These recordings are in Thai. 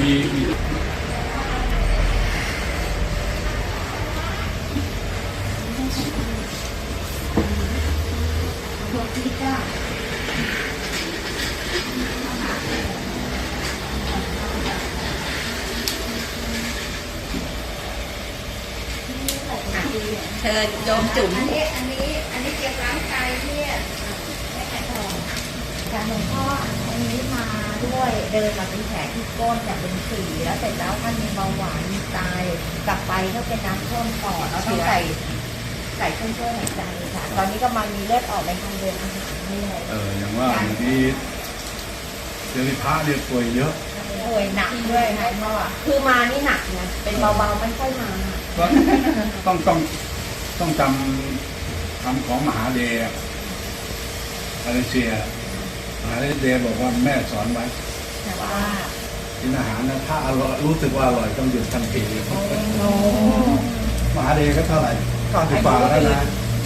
มีมี เชิญโยมจุ๋ม อันนี้อันนี้อันนี้เตรียมล้างไตเนี่ยไม่ไข่ทองจากหลวงพ่ออันนี้มาด้วยเดิน มาเป็นแผลที่ก้นแต่เป็นสีแล้วเสร็จแล้วท่านมีเบาหวานมีไตกลับไปก็เป็นน้ำท่วมปอดแล้วต้องใส่ใส่เครื่องช่วยหายใจค่ะ ตอนนี้กำลังมีเลือดออกในทางเดินอาหารด้วยเอออย่างว่าบางทีเดี๋ยวนี้พระเนี่ยป่วยเยอะป่วยหนักด้วยค่ะพ่อคือมานี่หนักนะเป็นเบาๆไม่ค่อยมาก็ต้องต้องต้องจำคำของมหาเดชมาเลเซียมหาเดชบอกว่าแม่สอนไว้ แต่ว่ากินอาหารนะถ้าอร่อยรู้สึกว่าอร่อยต้องหยุดทันทีโอ้มหาเดชก็เท่าไหร่เก้าสิบกว่าแล้วนะ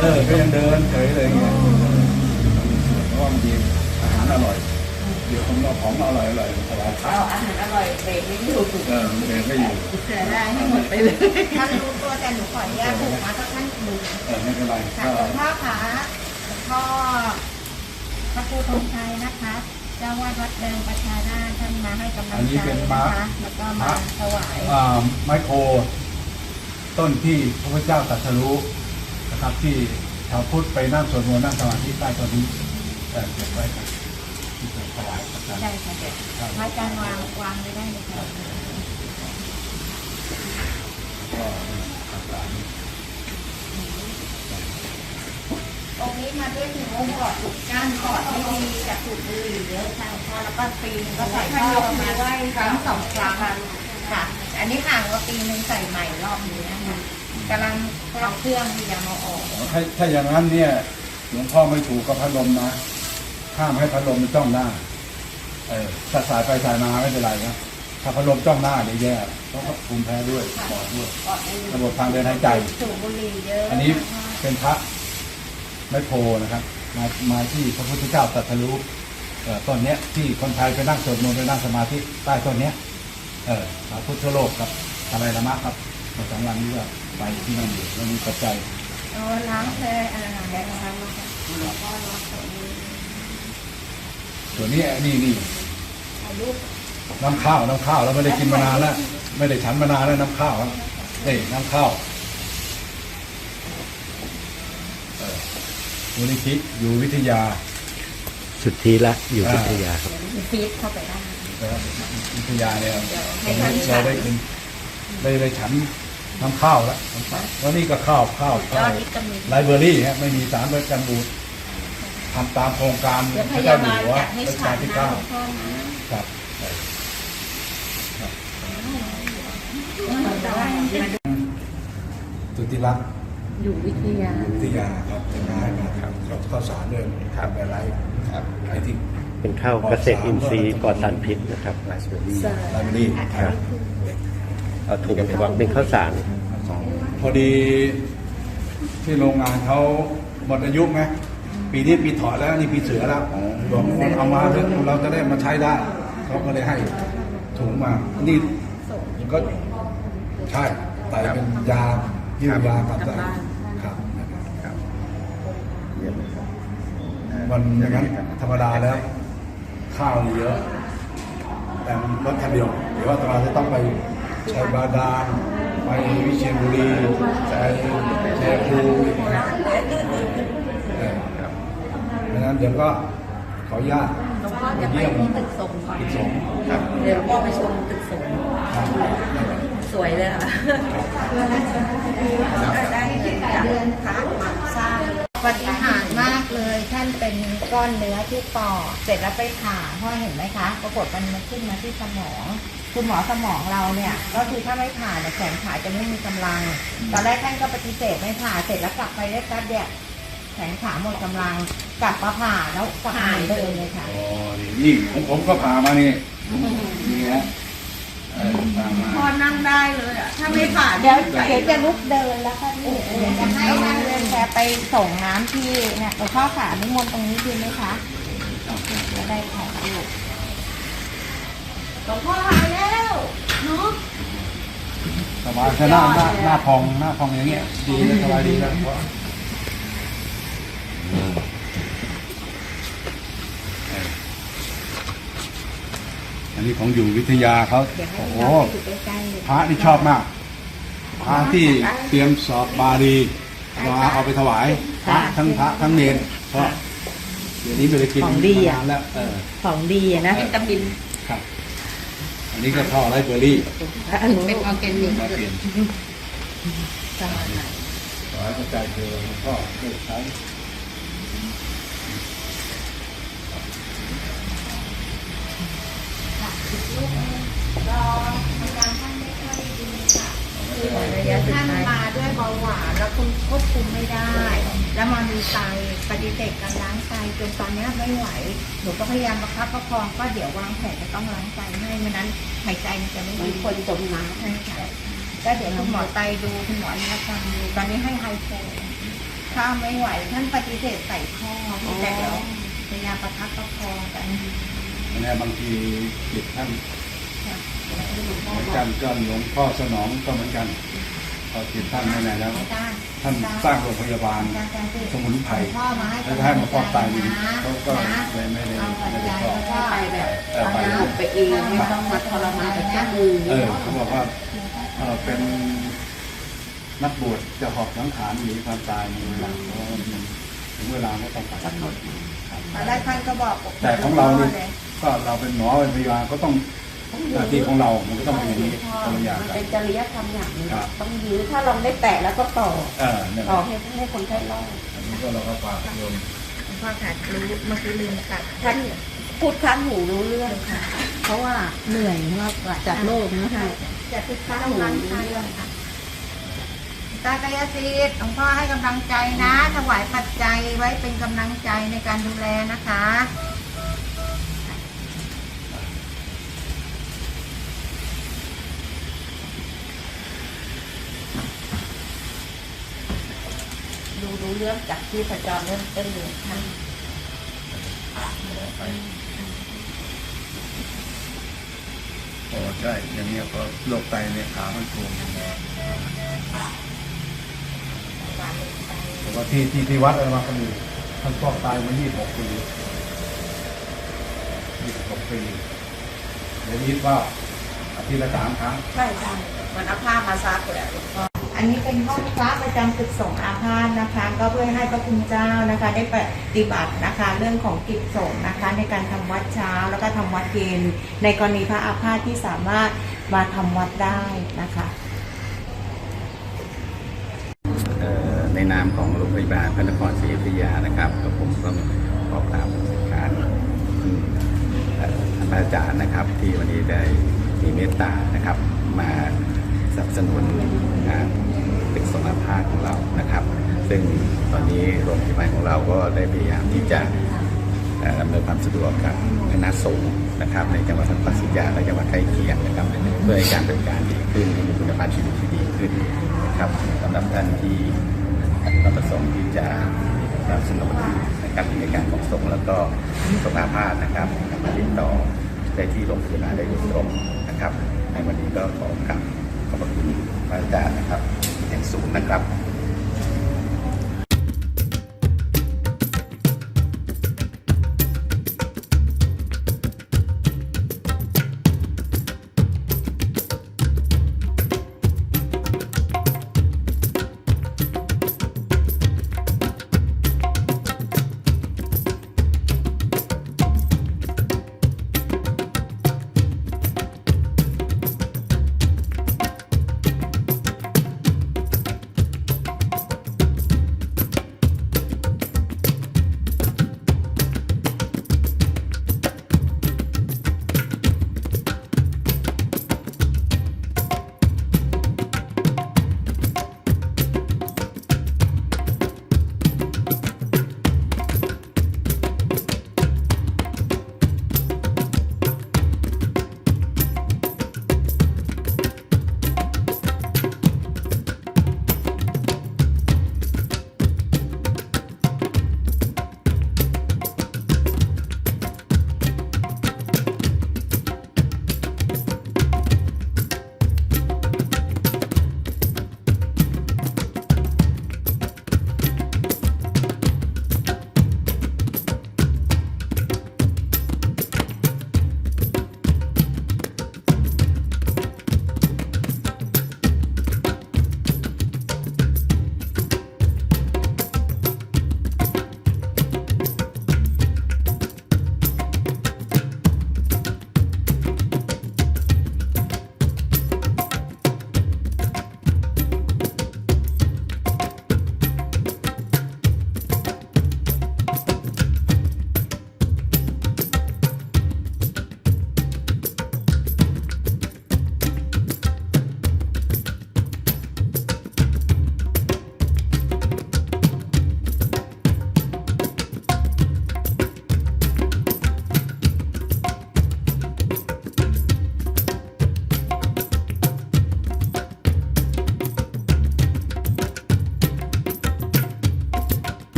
เออก็ยังเดินเฉยเลยอย่างเงี้ยเพราะว่าบางทีอาหารอร่อย เดี๋ยวของเราของอร่อยอร่อยสบายครัเอาบอาหารอร่อยเบรกไม่อยู่เออเดินไม่อยู่เสียได้ให้หมดไปเลยท่านรู้ตัวแต่หนูขออนุญาตถูกมาถ้าท่านดูเออไม่เป็นไรค่ะก็หลวงพ่อคะหลวงพ่อพระครูธงชัยนะคะ เจ้าวาดวัดเดิมประชาราชท่านมาให้กำลังใจนะคะแล้วก็มาถวายอ่าไมโครต้นที่พระพุทธเจ้าตรัสรู้นะครับ ที่ชาวพุทธไปนั่งสวดมนต์นั่งสมาธิใต้ต้นนี้แต่เก็บไว้ครับที่จะถวายอาจารย์ได้ค่ะเดี๋ยวพระอาจารย์วางวางไว้ได้เลยค่ะก็อาจารย์ องค์นี้มาด้วยถึงองค์กอดถูกก้านกอดไม่ดีจากถูกบุหรี่เยอะค่ะหลวงพ่อแล้วก็ปีนก็ใส่ท่านยกมาไหว้ครั้งสองครั้งค่ะ อันนี้ห่างว่าปีนึงใส่ใหม่รอบนี้นะคะกำลังเข้าเครื่องที่จะมาออกถ้าถ้าอย่างนั้นเนี่ยหลวงพ่อไม่ถูกกับพัดลมนะห้ามให้พัดลมมันจ้องหน้า เออถ้าสายไปสายมาไม่เป็นไรนะถ้าพัดลมจ้องหน้าเดี๋ยวแย่เพราะว่าภูมิแพ้ด้วยปอดด้วยกอดไม่ดีระบบทางเดินหายใจสูบบุหรี่เยอะอันนี้เป็นพระ ไมโพนะครับ มามาที่พระพุทธเจ้าตรัสรู้เอ่อต้นเนี้ยที่คนไทยไปนั่งสวดมนต์ไปนั่งสมาธิใต้ต้นเนี้ยเออพระพุทธโลกครับอะไรละมะครับมาสองวันนี้ก็ไปที่นั่นอยู่แล้วมีปัจจัยเอาล้างเลยอ่าได้ล้างแล้วค่ะหลวงพ่อรับตรงนี้ส่วนนี้นี่นี่ถ่ายรูปน้ำข้าวน้ำข้าวเราไม่ได้กินมานานแล้วไม่ได้ฉันมานานแล้วน้ำข้าวครับนี่น้ำข้าวเอ่อ มูลนิธิอยู่วิทยาสุดทีละอยู่วิทยาครับฟีดเข้าไปได้นะครับวิทยาเนี่ยเดี๋ยวตให้รงท่านนี้ฉัเรานได้กินได้ได้ฉันน้ำข้าวแล้วแล้วนี่ก็ข้าวข้าวยอข้าวดวิตามินไลบรารีฮะไม่มีสารประกันบูดทำตามโครงการเดี๋ยวพพระยาเจ้าอยู่บาลหัวจัดให้รัชฉักาลนที่นะเก้าหลวงพ่อนะครับสุติรักษ์ อยู่วิทยา วิทยาครับจะมาให้มาครับข้าวสารด้วยครับอะไรครับไอ้ที่เป็นข้าวเกษตรอินทรีย์ปลอดสารพิษนะครับไลบรารีไลบรารีครับเอาถุงเป็นข้าวสารพอดีที่โรงงานเขาหมดอายุไหมปีนี้ปีถอดแล้วนี่ปีเสือแล้วบอกว่าเอามาเถอะเราจะได้มาใช้ได้เขาก็เลยให้ถุงมา นี่ก็ใช่ไต่เป็นยายืดยากลับได้ครับนะครับ มันอย่างนั้นธรรมดาแล้ว ข้าวนี่เยอะ แต่มันลดคันเดียวเดี๋ยวว่าตมาจะต้องไปชัยบาดาลไปวิเชียรบุรีไปชัยภูมิอีกนะเออครับดังนั้นเดี๋ยวก็ขออนุญาตหลวงพ่อไปจะไปเยี่ยมที่ตึกสงฆ์ก่อนอีกสองครับเดี๋ยวพ่อไปชมตึกสูงครับสวยเลยค่ะได้จากเดือนพระมาสร้างปฏิ ก้อนเนื้อที่ปอดเสร็จแล้วไปผ่าพ่อเห็นไหมคะปรากฏมันมันขึ้นมาที่สมองคุณหมอสมองเราเนี่ย ก็คือถ้าไม่ผ่าเนี่ยแขนขาจะไม่มีกำลัง ตอนแรกท่านก็ปฏิเสธไม่ผ่าเสร็จแล้วกลับไปได้แป๊บเดียวแขนขาหมดกำลังกลับมาผ่าแล้วกลับมาเหมือนเดิมเลยค่ะอ๋อนี่นี่ผมผมก็ผ่ามานี่นี่ฮะ พอนั่งได้เลยอะ ถ้าไม่ผ่านเดี๋ยวเดี๋ยวจะลุกเดินแล้วค่ะพี่เดี๋ยวจะให้นางเรือแพไปส่งน้ำที่เนี่ยหลวงพ่อขานิมนต์ตรงนี้ดีไหมคะโอเคจะได้ถ่ายรูปหลวงพ่อหายแล้วนุ๊กสบายแค่หน้าหน้าพองหน้าพองอย่างเงี้ยดีสบายดีแล้ว นนี้ของอยู่วิทยาเขาเดี๋ยวให้โอ้โหเราไปอยู่ใกล้ๆเลยพระที่ชอบมาก พระที่เตรียมสอบบาลีมาเอาไปถวายพระทั้งพระทั้งเนนเพราะเดี๋ยวนี้ไม่ได้กินของดีอะมานานแล้วเออของดีอะนะวิตามินครับ อันนี้ก็ท่อไรเบอร์รี่เป็นออร์แกนิกมาเปลี่ยนขอให้กระจายเธอหลวงพ่อได้ใช้ ระยะท่านมาด้วยเบาหวานแล้วคุณควบคุมไม่ได้ แล้วมามีไตปฏิเสธการล้างไตจนตอนเนี้ยไม่ไหวหนูก็พยายามประคับประคองก็เดี๋ยววางแผนจะต้องล้างไตให้ไม่นั้นหายใจมันจะไม่เหมือดีนคนจมน้ใช่ค่ะก็เดี๋ยวคุณหมอไตดูคุณหมอนิรกรรมดูตอนนี้ให้ไฮโฟถ้าไม่ไหวท่านปฏิเสธใส่ข้อแต่เดี๋ยวพยายามประคับประคองกันอั นนี้บางทีจิตท่านเหมือนกันก็หลวงพ่อสนองก็เหมือนกันพอจิตท่านไม่ไหนแล้วอาจารย์ท่านสร้างโรงพยาบาลอาจารย์สิสมุนไพรพ่อมาให้แล้วให้มาฟอกไตนี่นะเขาก็นะเลยไม่ได้เอาปัจไม่ได้จัยฟอกแล้วก็ำไปแบบเออไปเอาไปเองไม่ต้องมาทรมานกับเจ้ามือเออเขาบอกว่าเออเป็นนักบวชจะหอบสังขารหนีความตายในเวลาเพราะว่ามันถึงเวลาก็ต้องไปกำหนดครับตอนแรกท่านก็บอกแต่ของเรานี่ ก็เราเป็นหมอเป็นพยาบาลก็ต้องหน้าที่ของเรา มันก็ต้องเป็นอย่างนี้คนละอย่างมันกันเป็นจริยธรรมอย่างหนึงครับต้องยื้อถ้าเราไม่แตะแล้วก็ต่อเออเนี่ยต่อให้ให้คนไข้รอดอันนี้ก็เราก็ฝากโยมพ่อขาดรู้เมื่อกี้ลืมตัดท่านพูดข้างหูรู้เรื่องค่ะ เพราะว่าเหนื่อยมากกว่าจากโลกนะคะ จะติดข้างร้านค้าเลยค่ะตากายสิทธิ์หลวงพ่อให้กำลังใจนะ ถวายปัจจัยไว้เป็นกำลังใจในการดูแลนะคะ ดู รู้เรื่องจากที่พระจอมเริ่มต้นเรียท่านโอ้ใช่อย่างเงี้ก็โรคไตเนี่ยขามันโกงแต่ว่าที่ที่ที่วัดอะไรมาก็มีท่านฟอกไตมา26ปี26ปีเดี๋ยวนี้ก็อาทิตย์ละสามครั้งใช่ใช่มันเอาผ้ามาซักเลยอะหลวงพ่อ อันนี้เป็นห้องพระประจำตึกสงฆ์อาพาธนะคะ ก็เพื่อให้พระคุณเจ้านะคะ ได้ปฏิบัตินะคะเรื่องของกิจสงฆ์นะคะ ในการทำวัดเช้าแล้วก็ทำวัดเย็น ในกรณีพระอาพาธที่สามารถมาทำวัดได้นะคะในนามของโรงพยาบาลพระนครศรีอยุธยานะครับกับผมก็ขอกราบการท่านอาจารย์นะครับ ที่วันนี้ได้มีเมตตานะครับมาสนับสนุนงาน ตึกสมาภาคของเรานะครับ ซึ่งตอนนี้โรงพยาบาลของเราก็ได้พยายามที่จะเอ่อดำเนินความสะดวกกับคณะสงฆ์นะครับ ในจังหวัดนครศรีอยุธยาและจังหวัดใกล้เคียงนะครับเพื่อให้การบริการดีขึ้นมีคุณภาพชีวิตที่ดีขึ้นนะครับสำหรับท่านที่เราประสงค์ที่จะสนับสนุนนะครับกิจการของสงฆ์แล้วก็สุขภาพนะครับมาติดต่อได้ที่โรงพยาบาลได้โดยตรงนะครับ ในวันนี้ก็ขอกราบขอบคุณพระอาจารย์นะครับ อย่างสูงนะครับ